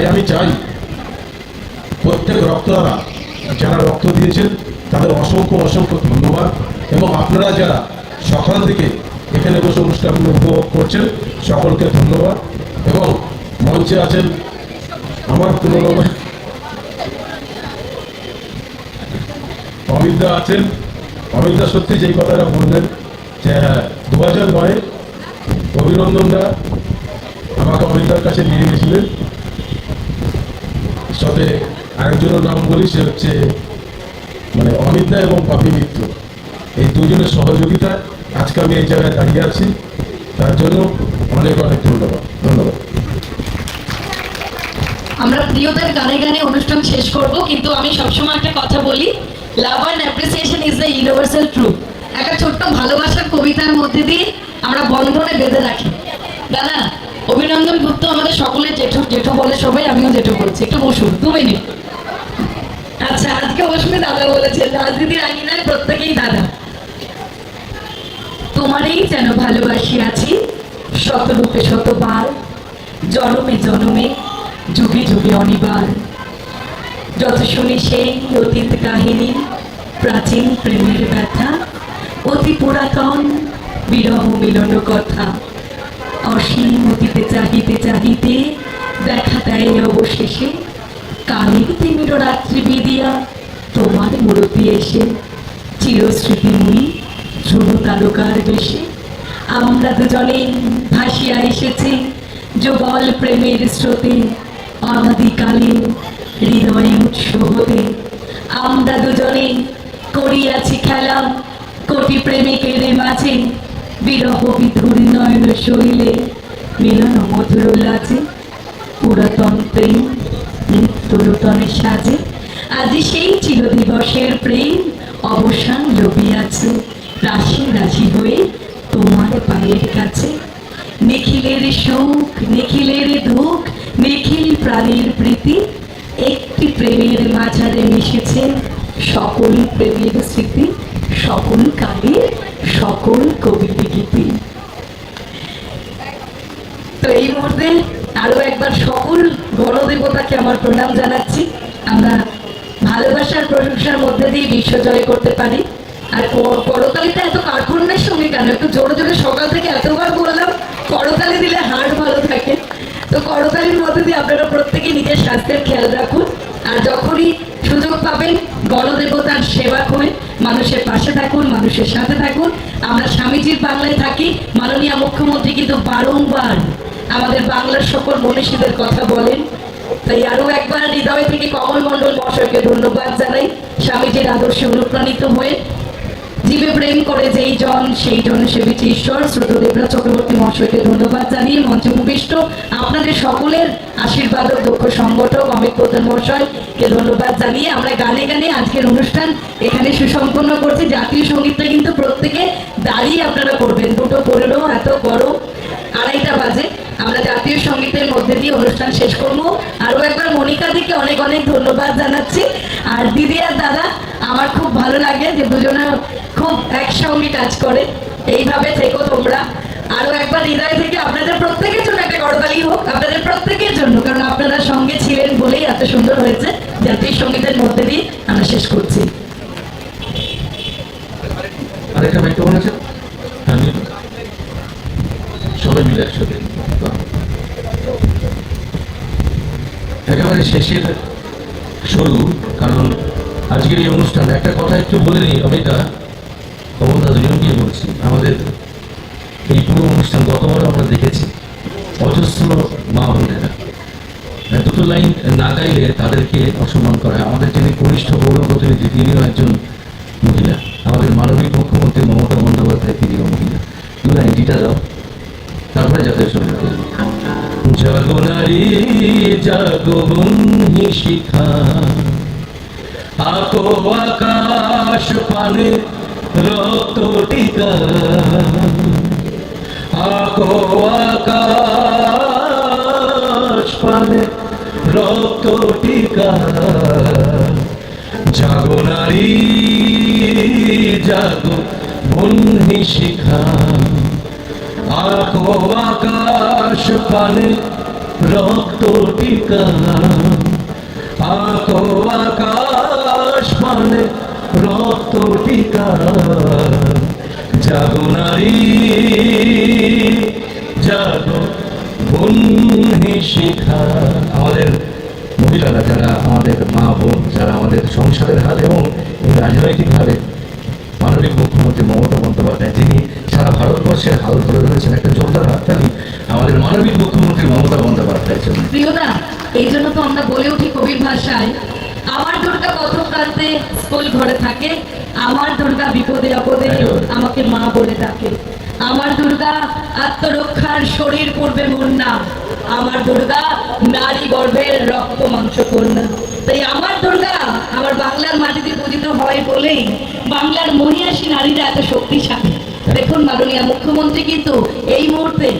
তাই আমি চাই। প্রত্যেক রক্তদাতা যারা রক্ত দিয়েছেন, তাদের অসংখ্য অসংখ্য ধন্যবাদ। এবং আপনারা যারা সকাল থেকে এখানে বসে অনুষ্ঠান উপভোগ করছেন, সকলকে ধন্যবাদ। এবং মঞ্চে আছেন আমার পুরনো অমিতদা আছেন। অমিতদা সত্যি যেই কথাটা বললেন যে দু হাজার নয় অভিনন্দনদা আমাকে অমিতদার কাছে নিয়ে গেছিলেন। সাথে আরেকজনের নাম বলি, সে হচ্ছে মানে অমিতদা এবং পাপি মিত্র। এই দুজনের সহযোগিতা আজকে আমি এই জায়গায় দাঁড়িয়ে আছি। তার জন্য অনেক অনেক ধন্যবাদ। ধন্যবাদ। আমরা প্রিয়দের গানে গানে অনুষ্ঠান শেষ করব, কিন্তু আমি সবসময় একটা কথা বলি love and appreciation is the universal truth একটা ছোট্ট ভালোবাসার কবিতার মধ্যে দিয়ে আমরা বন্ধনে বেঁধে রাখি। দাদা অভিনন্দন গুপ্ত আমাদের সকলের জেঠু জেঠু বলে সবাই, আমিও জেঠু বলছি। একটু বসুন, দু মিনিট। আচ্ছা আজকে বসবে দাদা বলেছে রাজনীতির আঙিনায় প্রত্যেকেই দাদা। তোমারই যেন ভালোবাসি আছি, শতরূপে শতবার, জনমে জনমে, যুগে যুগে অনিবার। যত শুনি সেই অতীত কাহিনী, প্রাচীন প্রেমের ব্যথা, অতি পুরাতন, বিরহ মিলন কথা। অসীম অতীতে চাহিতে চাহিতে দেখা দেয় অবশেষে। কালের তিমির রাত্রি বিদিয়া তোমার মূরতি এসে। চিরস্মৃতিময়ী ধ্রুব তারকার বেশে। আমরা দুজনে ভাসিয়া এসেছি যুগল প্রেমের স্রোতে অনাদিকালে হৃদয়ে উৎস হতে। আমরা দুজনে করিয়াছি খেলা, কোটি প্রেমিকের মাঝে, বিরহ বিধুর নয়ন শৈলে মিলন মধুর লাজে পুরাতন প্রেম নিত্যনূতনে সাজে। আজি সেই চিরদিবসের প্রেম, অবসান রবিয়াছে রাশি রাশি হয়ে তোমার পায়ের কাছে। নিখিলের সুখ নিখিলের দুঃখ, নিখিল প্রাণীর প্রীতি, একটি প্রেমের মাঝারে মিশেছে সকল প্রেমের স্মৃতি, সকল কালের সকল কবিতা গীতি তো মুহূর্তে আরও একবার সকল গণদেবতাকে আমার প্রণাম জানাচ্ছি। আমরা ভালোবাসার প্রশংসার মধ্যে দিয়ে বিশ্ব জয় করতে পারি। আর ক- করতালিটা এত কার্পণ্যের সঙ্গে কেন? একটু জোরে জোরে সকাল থেকে এতবার বললাম করতালি দিলে হার্ট ভালো থাকে। তো করতালির মধ্যে দিয়ে আপনারা প্রত্যেকে নিজের স্বাস্থ্যের খেয়াল রাখুন। আর যখনই সুযোগ পাবেন, গণদেবতার সেবা করে মানুষের পাশে থাকুন, মানুষের সাথে থাকুন। আমরা স্বামীজির বাংলায় থাকি। মাননীয় মুখ্যমন্ত্রী কিন্তু বারংবার আমাদের বাংলার সকল মনীষীদের কথা বলেন। তাই আরও একবার হৃদয় থেকে কমল মণ্ডল মহাশয়কে ধন্যবাদ জানাই। স্বামীজির আদর্শে অনুপ্রাণিত হয়ে জীবে প্রেম করে যেই জন, সেই জন সেবিছে ঈশ্বর। শ্রোত দেবরাজ চক্রবর্তী মহাশয়কে ধন্যবাদ জানিয়ে মঞ্চে উপবিষ্ট আপনাদের সকলের আশীর্বাদ ও দক্ষ সংগঠক অমিত প্রধান মহাশয়কে ধন্যবাদ জানিয়ে আমরা গানে গানে আজকের অনুষ্ঠান এখানে সুসম্পন্ন করছি। জাতীয় সঙ্গীতটা কিন্তু প্রত্যেকে দাঁড়িয়ে আপনারা দিয়ে অনুষ্ঠান শেষ করব। আরও একবার মনিকা দিকে অনেক অনেক ধন্যবাদ জানাচ্ছি। আর দিদি আর দাদা, আমার খুব ভালো লাগে যে দুজনে খুব একসঙ্গে কাজ করে। এইভাবে থেকো তোমরা। আরও একবার হৃদয় থেকে আপনাদের প্রত্যেকের জন্য একটা করতালি হোক, আপনাদের প্রত্যেকের জন্য, কারণ আপনারা সঙ্গে ছিলেন বলেই এত সুন্দর হয়েছে। জাতীয় সঙ্গীতের মধ্যে দিয়ে আমরা শেষ করছি। আরেকটা মাইক্রোফোন আছে সবাই মিলে একসাথে। একেবারে শেষের শুরু কারণ আজকের এই অনুষ্ঠান, একটা কথা একটু বলে নিই আমি এটা কমলদা দুজনকেই বলছি, আমাদের এই পুরো অনুষ্ঠান গতবারও আমরা দেখেছি, অজস্র মা বোনেরা দুটো লাইন না গাইলে তাদেরকে অসম্মান করা আমাদের যিনি কনিষ্ঠ গৌরব প্রতিনিধি, তিনিও একজন শিখা আকো আকাশ পানে রক্ত টিকা আকো আকাশ পানে টিকা জাগো নারী, জাগো বন্ধি শিখা আকো আকাশ পানে রক্ত টিকা আঁকো আকাশ মানে রক্ত টিকা। জাগো নারী, জাগো বন্যে শিখা। আমাদের মহিলারা যারা, আমাদের মা বোন যারা আমাদের সংসারের হাল এবং রাজনৈতিকভাবে মাননীয় মুখ্যমন্ত্রী মমতা বন্দ্যোপাধ্যায় যিনি সারা ভারতবর্ষের হাল ধরে রয়েছেন একটা জোরদার হাততালি আমাদের মাননীয় মুখ্যমন্ত্রী মমতা বন্দ্যোপাধ্যায়ের জন্য। প্রিয়দা এই জন্য তো আমরা বলে উঠি কবির ভাষায় আমার দুর্গা পথ প্রান্তে স্কুল ঘরে থাকে আমার দুর্গা বিপদে আপদে আমাকে মা বলে ডাকে। আমার দুর্গা আত্মরক্ষার শরীর পূর্বে মুন্না আমার দুর্গা নারী গর্ভের রক্ত মাংস কন্যা তাই আমার দুর্গা আমার বাংলার মাটিতে হয় বলেই বাংলার মহিষী নারীরা এত শক্তিশালী। দেখুন মাননীয় মুখ্যমন্ত্রী কিন্তু এই মুহূর্তে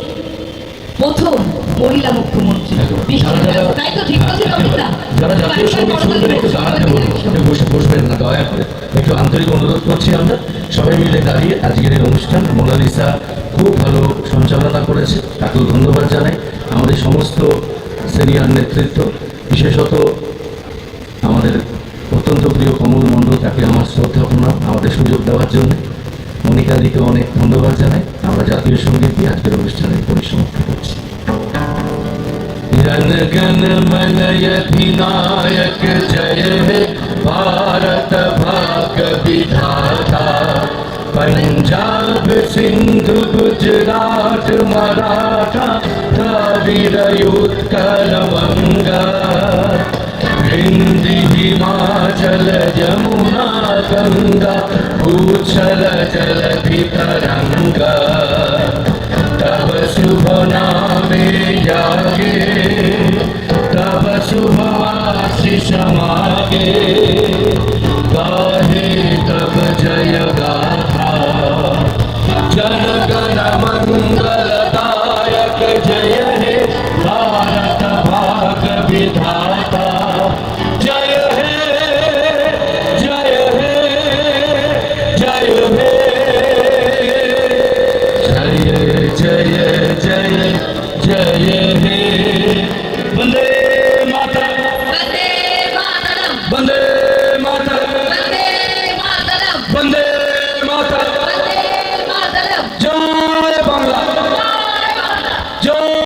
প্রথম মহিলা মুখ্যমন্ত্রী। একদম। বিশ্বের যারা- যারা- তাই তো ঠিক বলছি কবিতা যারা জাতীয় সংগীত শুনবেন একটু দাঁড়াতে বলব বসে বসবেন না দয়া করে। একটু আন্তরিক অনুরোধ করছি আমরা। সবাই মিলে দাঁড়িয়ে আজকের এই অনুষ্ঠান মোনালিসা খুব ভালো সঞ্চালনা করেছে তাকেও ধন্যবাদ জানাই। আমাদের সমস্ত সিনিয়র নেতৃত্ব বিশেষত আমাদের তাকে আমার শ্রদ্ধা প্রণাম আমাদের সুযোগ দেওয়ার জন্য মনিকাদিকে অনেক ধন্যবাদ জানাই আমরা জাতীয় সঙ্গীত দিয়ে আজকের অনুষ্ঠানের পরিসমাপ্তি করছি जन गण मन अधिनायक जय हे भारत भाग्य विधाता पंजाब सिंधु गुजरात मराठा द्राविड उत्कल बंगा हिंदी हिमाचल यमुना गंगा, उछल जल तरंगा। तब शुभ नामे जागे, तब शुभ आशीष मागे। गाहे तब जय गाथा। जन गण मंगल दायक जय हे भारत भाग विधा